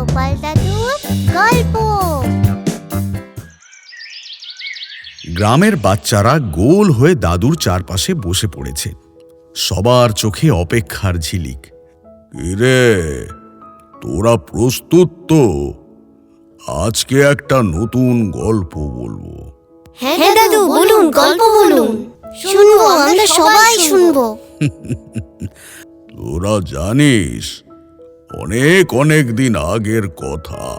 গোপাল দাদুর গল্প। গ্রামের বাচ্চারা গোল হয়ে দাদুর চারপাশে বসে পড়েছে। সবার চোখে অপেক্ষার ঝিলিক। রে তোরা প্রস্তুত তো? আজকে একটা নতুন গল্প বলব। হ্যাঁ দাদু বলুন গল্প বলুন। শুনব আমরা সবাই শুনব। তোরা জানিস অনেক অনেক দিন আগের কথা।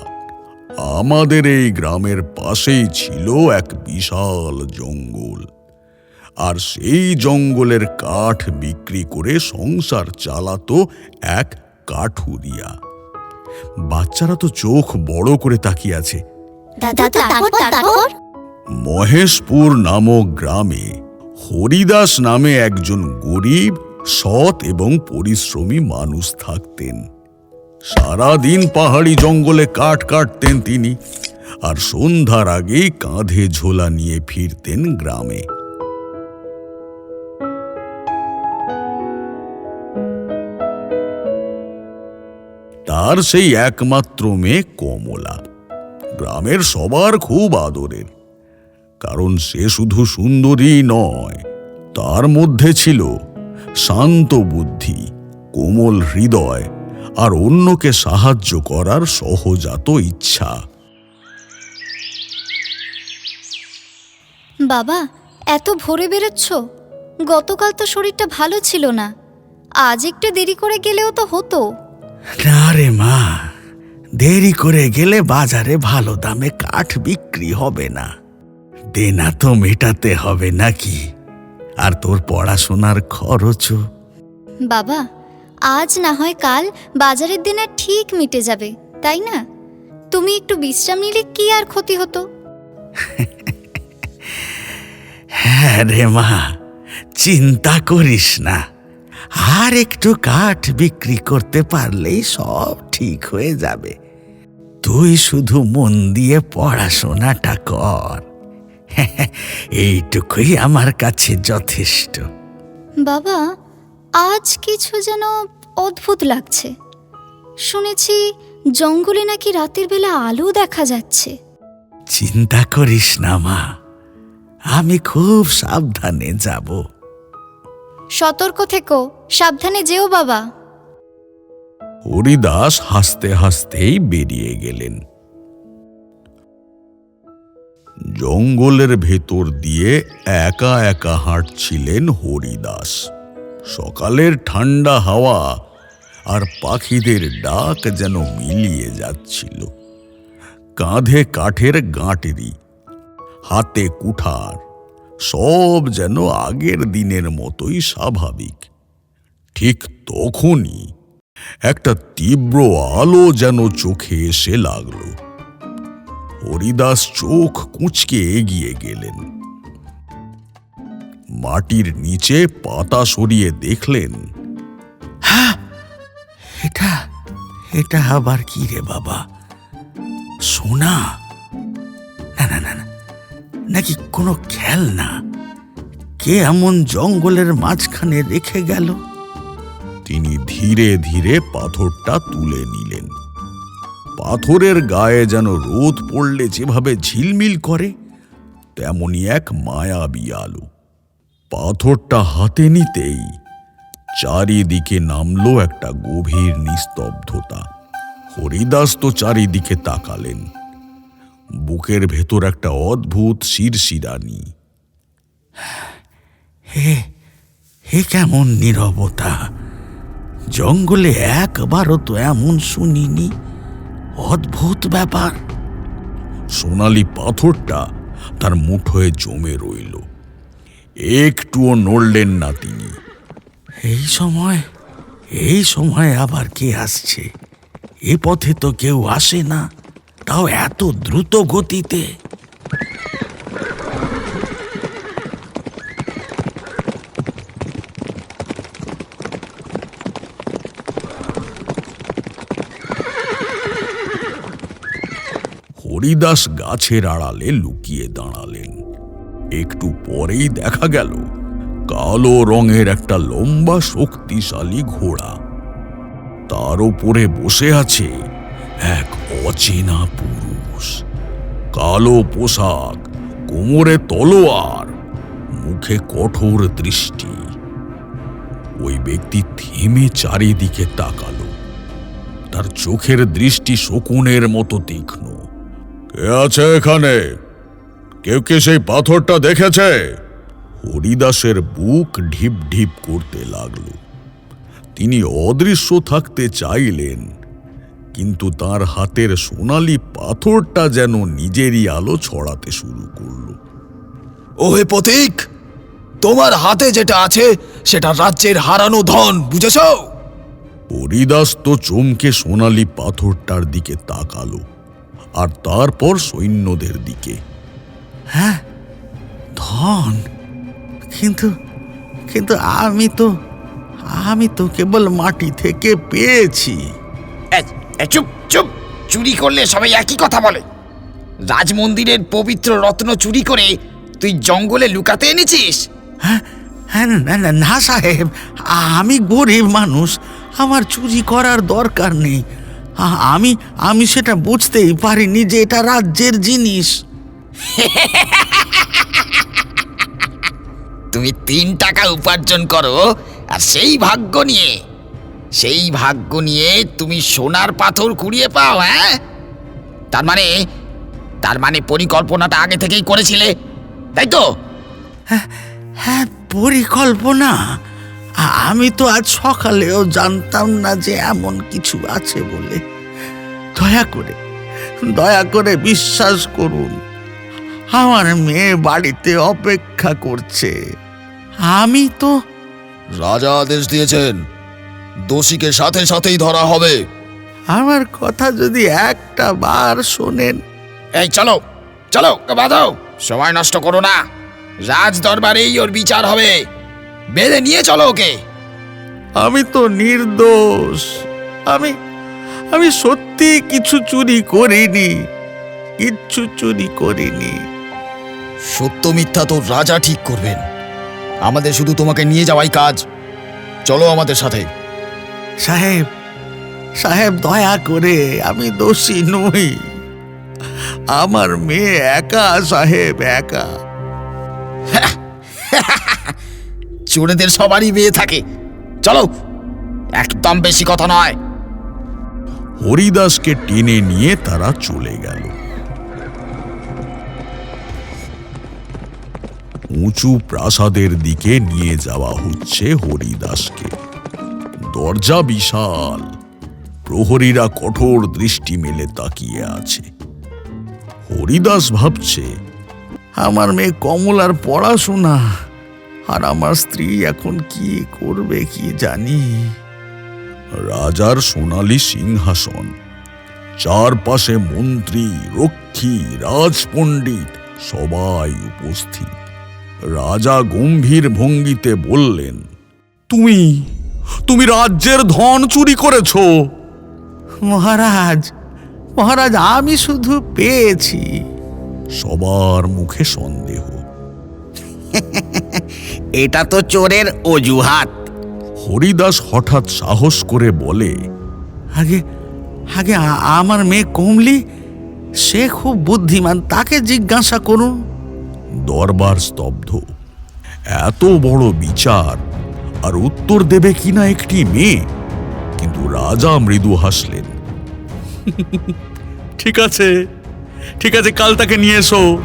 আমাদের এই গ্রামের পাশেই ছিল এক বিশাল জঙ্গল। আর সেই জঙ্গলের কাঠ বিক্রি করে সংসার চালাতো এক কাঠুরিয়া। বাচ্চারা তো চোখ বড় করে তাকিয়ে আছে। মহেশপুর নামক গ্রামে হরিদাস নামে একজন গরিব সৎ এবং পরিশ্রমী মানুষ থাকতেন। সারাদিন পাহাড়ি জঙ্গলে কাঠ কাটতেন তিনি, আর সন্ধ্যার আগে কাঁধে ঝোলা নিয়ে ফিরতেন গ্রামে। তার সেই একমাত্র মেয়ে কমলা। গ্রামের সবার খুব আদরের, কারণ সে শুধু সুন্দরী নয়, তার মধ্যে ছিল শান্ত বুদ্ধি, কোমল হৃদয় আর অন্যকে সাহায্য করার সহজাত ইচ্ছা। বাবা এত ভোরে বেরোচ্ছ? গতকাল তো শরীরটা ভালো ছিল না। আজ একটু দেরি করে গেলেও তো হতো। না রে মা দেরি করে গেলে বাজারে ভালো দামে কাঠ বিক্রি হবে না। দেনা তো মেটাতে হবে নাকি? আর তোর পড়াশোনার খরচও। বাবা আজ না হয় কাল বাজারের দিনে ঠিক মিটে যাবে তাই না? তুমি একটু বিশ্রাম নিলে কি আর ক্ষতি হতো? হ্যাঁ রে মা চিন্তা করিস না। আর একটু কাঠ বিক্রি করতে পারলেই সব ঠিক হয়ে যাবে। তুই শুধু মন দিয়ে পড়াশোনাটা কর। এইটুকুই আমার কাছে যথেষ্ট। বাবা আজ কিছু যেন অদ্ভুত লাগছে। শুনেছি জঙ্গলে নাকি রাতের বেলা আলো দেখা যাচ্ছে। চিন্তা করিস না মা। আমি খুব সাবধানে যাব। সতর্ক থেকো সাবধানে যেও বাবা। হরিদাস হাসতে হাসতেই বেরিয়ে গেলেন। জঙ্গলের ভেতর দিয়ে একা একা হাঁটছিলেন হরিদাস। সকালের ঠান্ডা হাওয়া আর পাখিদের ডাক যেন মিলিয়ে যাচ্ছিল। কাঁধে কাঠের গাঁটেরি, হাতে কুঠার, সব যেন আগের দিনের মতোই স্বাভাবিক। ঠিক তখনই একটা তীব্র আলো যেন চোখে এসে লাগল। হরিদাস চোখ কুঁচকে এগিয়ে গেলেন। মাটির নিচে পাতা সরিয়ে দেখলেন। এটা এটা আবার কি রে বাবা? সোনা? না না না না নাকি কোনো খেলনা? কে এমন জঙ্গলের মাঝখানে রেখে গেল? তিনি ধীরে ধীরে পাথরটা তুলে নিলেন। পাথরের গায়ে যেন রোদ পড়লে যেভাবে ঝিলমিল করে তেমনি এক মায়াবী আলো। পাথরটা হাতে নিতেই চারিদিকে নামলো একটা গভীর নিস্তব্ধতা। হরিদাস তো চারিদিকে তাকালেন। বুকের ভেতর একটা অদ্ভুত শিরশিরানি। হে হে কেমন নীরবতা! জঙ্গলে একবারও তো এমন শুনিনি। অদ্ভুত ব্যাপার। সোনালি পাথরটা তার মুঠোয় জমে রইল। একটুও নড়লেন না তিনি। এই সময় এই সময় আবার কে আসছে? এ পথে তো কেউ আসে না তাও এত দ্রুত গতিতে। হরিদাস গাছের আড়ালে লুকিয়ে দাঁড়ালেন। একটু পরেই দেখা গেল। কালো রঙের একটা লম্বা শক্তিশালী ঘোড়া। তার উপরে বসে আছে এক অচেনা পুরুষ। কালো পোশাক, কোমরে তলোয়ার, মুখে কঠোর দৃষ্টি। ওই ব্যক্তি থেমে চারিদিকে তাকালো। তার চোখের দৃষ্টি শকুনের মতো তীক্ষ্ণ। কে আছে এখানে? কেউ কে সেই পাথরটা দেখেছে? হরিদাসের বুক ঢিপ ঢিপ করতে লাগল। তিনি অদৃশ্য থাকতে চাইলেন কিন্তু তার হাতের সোনালি পাথরটা যেন নিজেরই আলো ছড়াতে শুরু করল। ওহে পথিক তোমার হাতে যেটা আছে সেটা রাজ্যের হারানো ধন বুঝেছ? হরিদাস তো চমকে সোনালি পাথরটার দিকে তাকালো আর তারপর সৈন্যদের দিকে। হ্যাঁ? ধন। কিন্তু কিন্তু আমি তো আমি তো কেবল মাটি থেকে পেয়েছি। চুপ চুপ! চুরি করলে সবাই একই কথা বলে। রাজমন্দিরের পবিত্র রত্ন চুরি করে তুই জঙ্গলে লুকাতে এনেছিস? হ্যাঁ হ্যাঁ না না না সাহেব আমি গরিব মানুষ। আমার চুরি করার দরকার নেই। আমি আমি সেটা বুঝতেই পারিনি যে এটা রাজ্যের জিনিস। তুমি তিন টাকা উপার্জন করো, আর সেই ভাগ্য নিয়ে, সেই ভাগ্য নিয়ে তুমি সোনার পাথর কুড়িয়ে পাও হ্যাঁ? তার মানে তার মানে পরিকল্পনাটা আগে থেকেই করেছিলে, তাই তো? হ্যাঁ পরিকল্পনা? আমি তো আজ সকালেও জানতাম না যে এমন কিছু আছে বলে। দয়া করে দয়া করে বিশ্বাস করুন। আমার মেয়ে বাড়িতে অপেক্ষা করছে। আমি তো রাজা আদেশ দিয়েছেন। দোষীকে সাথে সাথেই ধরা হবে। আমার কথা যদি একটা বার শোনেন। এই চলো চলো ওকে বাঁধো সময় নষ্ট করো না। রাজ দরবারেই ওর বিচার হবে। বেঁধে নিয়ে চলো ওকে। আমি তো নির্দোষ। আমি আমি সত্যি কিছু চুরি করিনি। কিচ্ছু চুরি করিনি। সত্য মিথ্যা তো রাজা ঠিক করবেন। আমাদের শুধু তোমাকে নিয়ে যাওয়াই কাজ। চলো আমাদের সাথে। সাহেব সাহেব দয়া করে আমি দোষী নই। আমার মেয়ে একা সাহেব একা। চোরেদের সবারই মেয়ে থাকে। চলো একদম বেশি কথা নয়। হরিদাসকে টেনে নিয়ে তারা চলে গেল। উঁচু প্রাসাদের দিকে নিয়ে যাওয়া হচ্ছে হরিদাসকে। দরজা বিশাল। প্রহরীরা কঠোর দৃষ্টি মেলে তাকিয়ে আছে। হরিদাস ভাবছে, আমার মেয়ে কমলার পড়াশোনা, আর আমার স্ত্রী এখন কি করবে কি জানি? রাজার সোনালি সিংহাসন, চারপাশে মন্ত্রী, রক্ষী, রাজপণ্ডিত সবাই উপস্থিত। রাজা গম্ভীর ভঙ্গিতে বললেন তুমি তুমি রাজ্যের ধন চুরি করেছ। মহারাজ মহারাজ আমি শুধু পেয়েছি। সবার মুখে সন্দেহ। এটা তো চোরের অজুহাত। হরিদাস হঠাৎ সাহস করে বলে আগে আগে আমার মেয়ে কমলি সে খুব বুদ্ধিমান তাকে জিজ্ঞাসা করুন। দরবার স্তব্ধ। এত বড় বিচার, আর উত্তর দেবে কিনা একটি মেয়ে? কিন্তু রাজা মৃদু হাসলেন। ঠিক আছে ঠিক আছে, কাল তাকে নিয়ে এসো।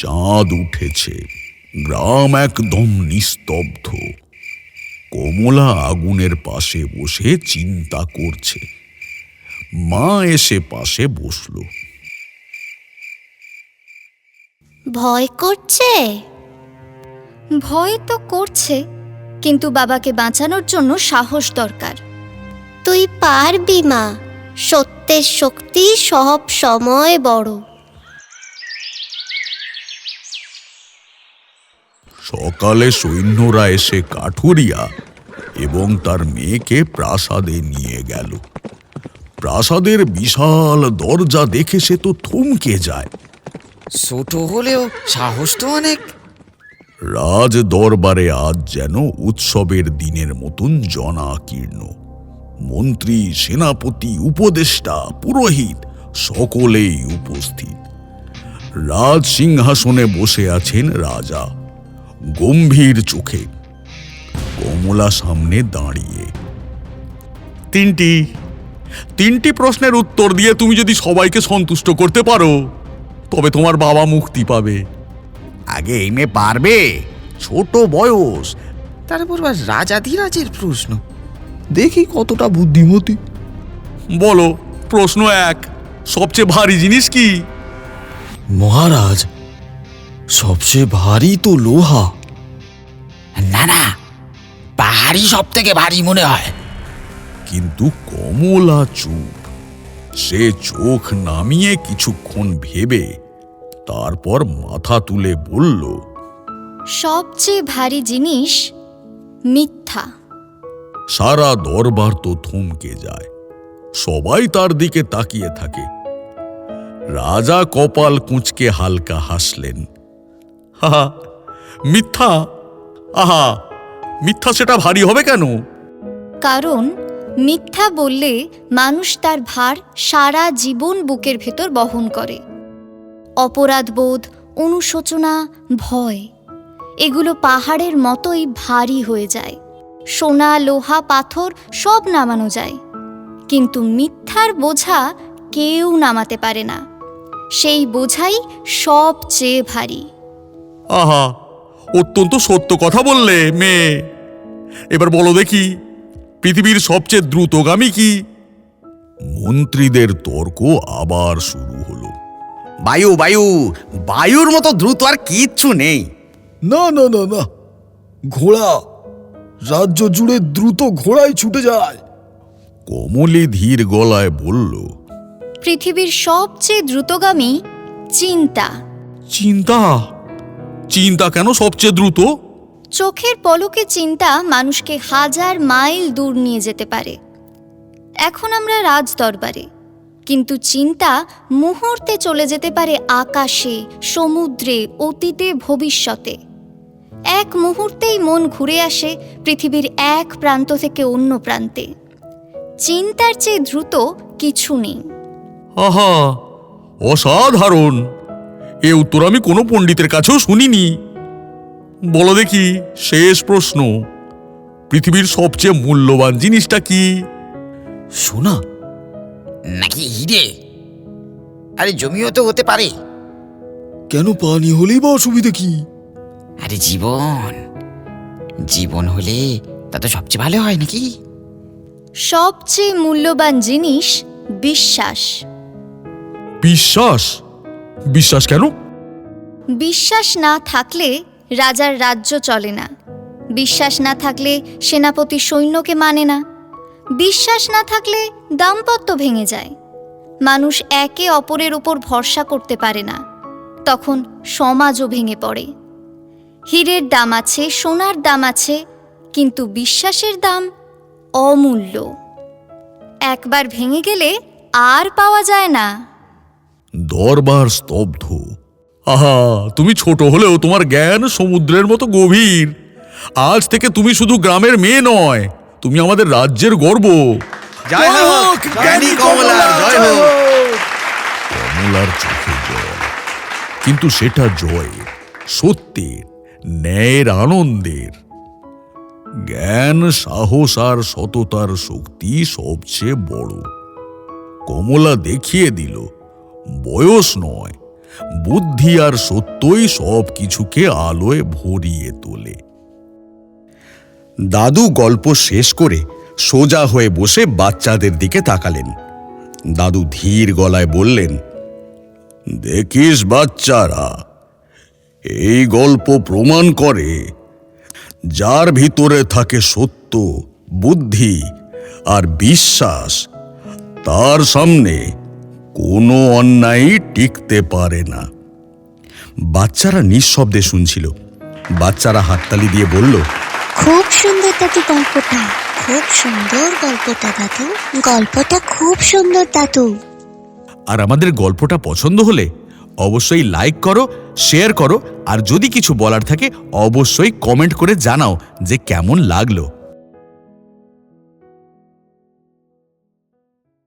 চাঁদ উঠেছে, গ্রাম একদম নিস্তব্ধ। কমলা আগুনের পাশে বসে চিন্তা করছে। মা এসে পাশে বসল। ভয় করছে? ভয় তো করছে কিন্তু বাবাকে বাঁচানোর জন্য সাহস দরকার। তুই পারবি মা। সত্যের শক্তি সব সময় বড়। সকালে সৈন্যরা এসে কাঠুরিয়া এবং তার মেয়েকে প্রাসাদে নিয়ে গেল। প্রাসাদের বিশাল দরজা দেখে সে তো থমকে যায়। ছোট হলেও সাহস তো অনেক। রাজ দরবারে আজ যেন উৎসবের দিনের মতন জনাকীর্ণ। মন্ত্রী, সেনাপতি, উপদেষ্টা, পুরোহিত, সকলেই উপস্থিত। রাজ সিংহাসনে বসে আছেন রাজা। গম্ভীর চোখে কমলা সামনে দাঁড়িয়ে। তিনটি তিনটি প্রশ্নের উত্তর দিয়ে তুমি যদি সবাইকে সন্তুষ্ট করতে পারো। তবে তোমার বাবা মুক্তি পাবে? আগে এই মেয়ে পারবে ছোট বয়স। তারপর আবার রাজাধিরাজের প্রশ্ন। দেখি কতটা বুদ্ধিমতী। বলো প্রশ্ন এক সবচেয়ে ভারী জিনিস কি? মহারাজ সবচেয়ে ভারী তো লোহা। না না পাহাড়ি সব থেকে ভারী মনে হয়। কিন্তু কমলা চুপ সে চোখ নামিয়ে কিছুক্ষণ ভেবে তারপর মাথা তুলে বলল সবচেয়ে ভারী জিনিস মিথ্যা। সারা দরবার তো থমকে যায় সবাই তার দিকে তাকিয়ে থাকে। রাজা কপাল কুঁচকে হালকা হাসলেন হাহা মিথ্যা? আহা মিথ্যা সেটা ভারী হবে কেন? কারণ মিথ্যা বললে মানুষ তার ভার সারা জীবন বুকের ভেতর বহন করে। অপরাধবোধ অনুশোচনা ভয়। এগুলো পাহাড়ের মতোই ভারী হয়ে যায়। সোনা লোহা পাথর সব নামানো যায়। কিন্তু মিথ্যার বোঝা কেউ নামাতে পারে না। সেই বোঝাই সবচেয়ে ভারী। আহা অত্যন্ত সত্য কথা বললে মেয়ে। এবার বলো দেখি পৃথিবীর সবচেয়ে দ্রুতগামী কি? মন্ত্রীদের তর্ক আবার শুরু বায়ু বায়ু বায়ুর মতো দ্রুত আর কিচ্ছু নেই। না না না না। ঘোড়া রাজ্য জুড়ে দ্রুত ঘোড়ায় ছুটে যায়। কমলি ধীর গলায় বলল পৃথিবীর সবচেয়ে দ্রুতগামী চিন্তা। চিন্তা? চিন্তা কেন সবচেয়ে দ্রুত? চোখের পলকে চিন্তা মানুষকে হাজার মাইল দূর নিয়ে যেতে পারে। এখন আমরা রাজ দরবারে কিন্তু চিন্তা মুহূর্তে চলে যেতে পারে আকাশে সমুদ্রে অতীতে ভবিষ্যতে। এক মুহূর্তেই মন ঘুরে আসে পৃথিবীর এক প্রান্ত থেকে অন্য প্রান্তে। চিন্তার চেয়ে দ্রুত কিছু নেই। আহা অসাধারণ! এ উত্তর আমি কোনো পণ্ডিতের কাছেও শুনিনি। বলো দেখি শেষ প্রশ্ন। পৃথিবীর সবচেয়ে মূল্যবান জিনিসটা কি? শোনা নাকি হিরে? আরে জমিও তো হতে পারে। কেন পানি হলেই বা অসুবিধে কি? আরে জীবন জীবন হলে তা তো সবচেয়ে ভালো হয় নাকি? সবচেয়ে মূল্যবান জিনিস বিশ্বাস। বিশ্বাস? বিশ্বাস কেন? বিশ্বাস না থাকলে রাজার রাজ্য চলে না। বিশ্বাস না থাকলে সেনাপতি সৈন্যকে মানে না। বিশ্বাস না থাকলে দাম্পত্য ভেঙে যায়। মানুষ একে অপরের উপর ভরসা করতে পারে না। তখন সমাজও ভেঙে পড়ে। হীরের দাম আছে, সোনার দাম আছে, কিন্তু বিশ্বাসের দাম অমূল্য। একবার ভেঙে গেলে আর পাওয়া যায় না। দরবার স্তব্ধ। আহা, তুমি ছোট হলেও তোমার জ্ঞান সমুদ্রের মতো গভীর। আজ থেকে তুমি শুধু গ্রামের মেয়ে নয় তুমি আমাদের রাজ্যের গর্ব। জয় হোক জ্ঞানী কমলার জয় হোক। কমলার চোখে জল কিন্তু সেটা জয় সত্যের ন্যায়ের আনন্দের। জ্ঞান সাহস আর সততার শক্তি সবচেয়ে বড়। কমলা দেখিয়ে দিল বয়স নয় বুদ্ধি আর সত্যই সব কিছুকে আলোয় ভরিয়ে তোলে। দাদু গল্প শেষ করে সোজা হয়ে বসে বাচ্চাদের দিকে তাকালেন। দাদু ধীর গলায় বললেন, দেখিস বাচ্চারা, এই গল্প প্রমাণ করে যার ভিতরে থাকে সত্য, বুদ্ধি আর বিশ্বাস, তার সামনে কোনো অন্যায় টিকতে পারে না। বাচ্চারা নিঃশব্দে শুনছিল। বাচ্চারা হাততালি দিয়ে বলল খুব সুন্দর দাদু গল্পটা। খুব সুন্দর গল্পটা দাদু। গল্পটা খুব সুন্দর দাদু। আর আমাদের গল্পটা পছন্দ হলে অবশ্যই লাইক করো শেয়ার করো, আর যদি কিছু বলার থাকে অবশ্যই কমেন্ট করে জানাও যে কেমন লাগল।